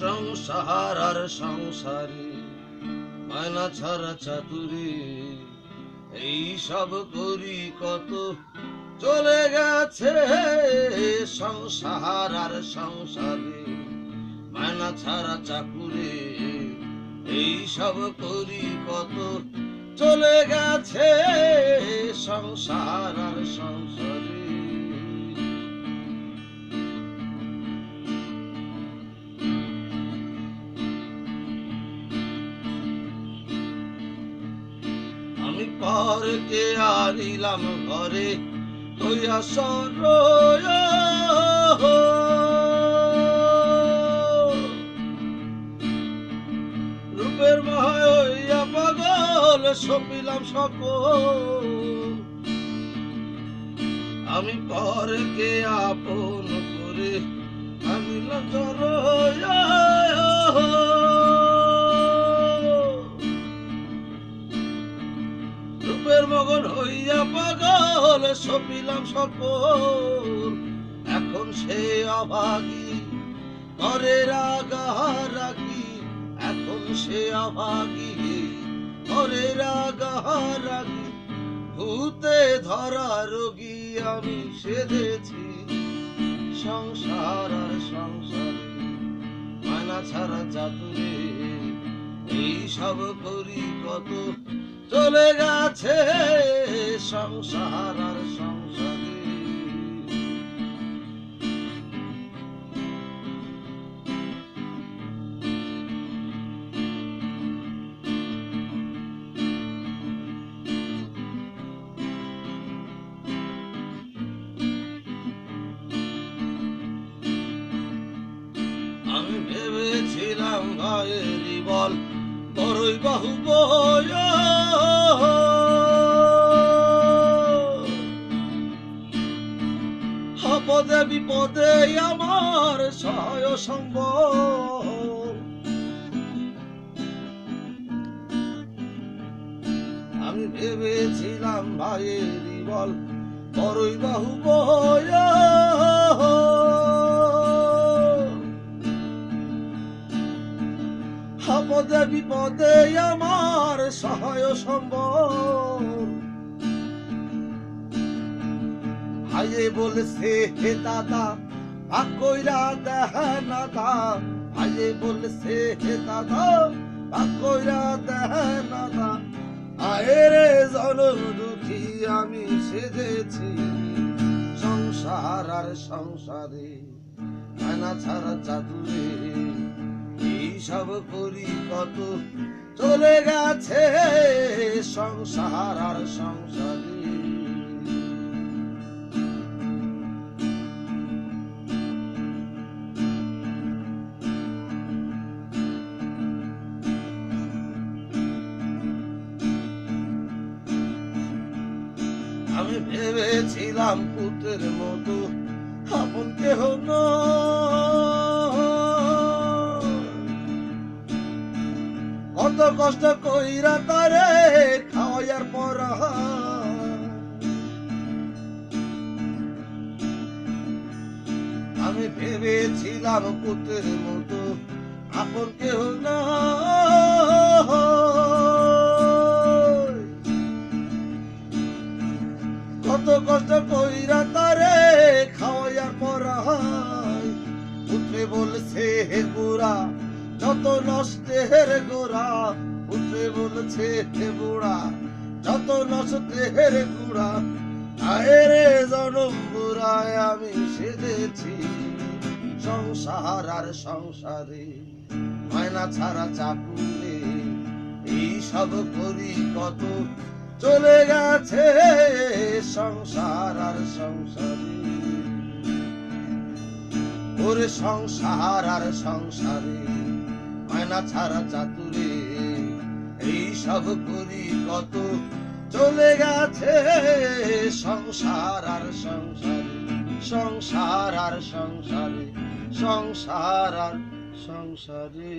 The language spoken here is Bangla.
সংসার আর সংসারে মায়না ছাড়া চাতুরি। এই সব করি কত চলে গেছে সংসার আর সংসারে মায়না ছাড়া চাকুরে। এই সব করি কত চলে গেছে সংসার আর সংসারে। আমি পরকে আনিলাম ঘরে তৈয়া সর রূপের মহাইয়া পাগল সপিলাম সকল। আমি পরকে আপন করে আনিলাম জর সপিলাম সকল। এখন সে অভাগী করে রাগারাগি এখন সে অভাগী করে রাগারাগি ভূতে ধরা রোগী আমি সেধেছি সংসার আর সংসারে মানা ছাড়া চাতুরে এই সব করি কত চলে গেছে সংসার আর সংসারে। আমি ভেবেছিলাম ভাইয়েরই বল বড়ই বাহু আপদে বিপদে আমার সহায় সঙ্গ। আমি ভেবেছিলাম ভাইয়ের বল বড়ই বাহু বয় বিপদে আমার সহায় সম্বল। ভাইয়ে বলছে, হে দাদা ভাগ কইরা দেহ না দা। ভাইয়ে বলছে, হে দাদা ভাগ কইরা দেহ না দা। আয়েরে জনম দুঃখী আমি সেজেছি সংসার আর সংসারে, আয়না ছাড়া চাতুরে সব করি কত চলে গেছে সংসার আর সংসারে আমি ভেবেছিলাম পুতের মতো আপন কেহ নয়। কষ্ট কইরা তারে খাওয়ার পর আমি ভেবেছিলাম পুতের মতো আপন কেহ নয়। কত কষ্ট কইরা তারে খাওয়াইয়া পড়াই পুত্রে বলছে, হে বুড়া যত নষ্টের গোড়া পুত্রে বলছে বুড়া, যত নষ্টের গুড়া আয়েরে জনম বুড়ায় আমি সেজেছি। সংসার আর সংসারে ময়না ছাড়া চাকুরে এই সব করি কত চলে গেছে, সংসার আর সংসারে। ওরে সংসার আর সংসারে ময়না ছাড়া চাতুরে। এই সব করি কত চলে গেছে। সংসার আর সংসারে, সংসার আর সংসারে, সংসার আর সংসারে।